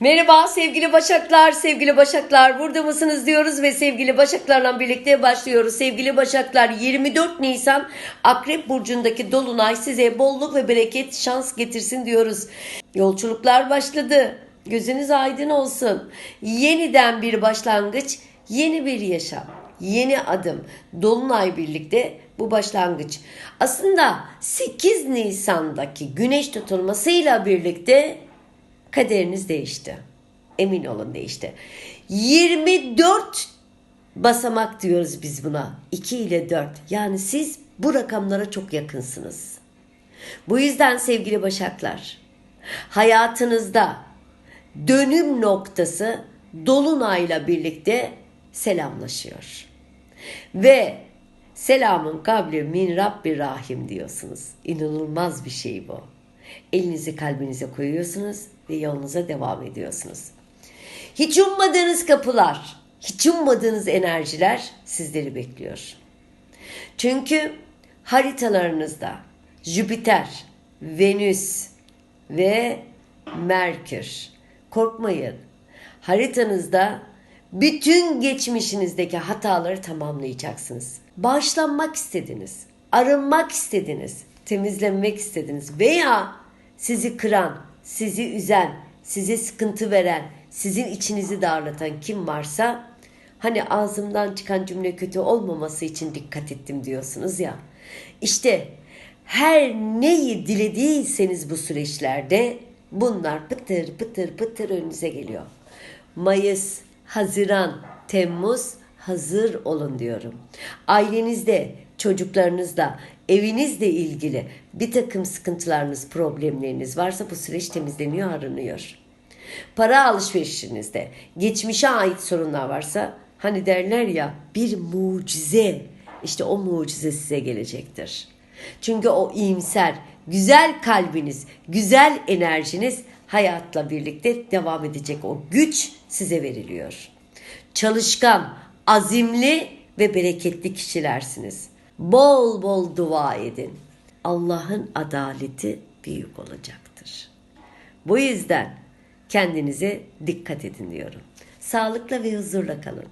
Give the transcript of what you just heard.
Merhaba sevgili Başaklar, sevgili Başaklar burada mısınız diyoruz ve sevgili Başaklarla birlikte başlıyoruz. Sevgili Başaklar 24 Nisan Akrep Burcu'ndaki Dolunay size bolluk ve bereket şans getirsin diyoruz. Yolculuklar başladı. Gözünüz aydın olsun. Yeniden bir başlangıç, yeni bir yaşam, yeni adım. Dolunay birlikte bu başlangıç. Aslında 8 Nisan'daki güneş tutulmasıyla birlikte kaderiniz değişti. Emin olun değişti. 24 basamak diyoruz biz buna. 2 ile 4. Yani siz bu rakamlara çok yakınsınız. Bu yüzden sevgili Başaklar, hayatınızda dönüm noktası Dolunay'la birlikte selamlaşıyor. Ve selamın kabli min Rabbi Rahim diyorsunuz. İnanılmaz bir şey bu. Elinizi kalbinize koyuyorsunuz ve yolunuza devam ediyorsunuz. Hiç ummadığınız kapılar, hiç ummadığınız enerjiler sizleri bekliyor. Çünkü haritalarınızda Jüpiter, Venüs ve Merkür. Korkmayın. Haritanızda bütün geçmişinizdeki hataları tamamlayacaksınız. Bağışlanmak istediniz, arınmak istediniz, temizlenmek istediniz veya sizi kıran, sizi üzen, size sıkıntı veren, sizin içinizi darlatan kim varsa hani ağzımdan çıkan cümle kötü olmaması için dikkat ettim diyorsunuz ya. İşte her neyi dilediyseniz bu süreçlerde bunlar pıtır pıtır pıtır önünüze geliyor. Mayıs, Haziran, Temmuz hazır olun diyorum. Ailenizde, çocuklarınızla, evinizle ilgili bir takım sıkıntılarınız, problemleriniz varsa bu süreç temizleniyor, arınıyor. Para alışverişinizde geçmişe ait sorunlar varsa hani derler ya bir mucize işte o mucize size gelecektir. Çünkü o iyimser, güzel kalbiniz, güzel enerjiniz hayatla birlikte devam edecek o güç size veriliyor. Çalışkan, azimli ve bereketli kişilersiniz. Bol bol dua edin. Allah'ın adaleti büyük olacaktır. Bu yüzden kendinize dikkat edin diyorum. Sağlıkla ve huzurla kalın.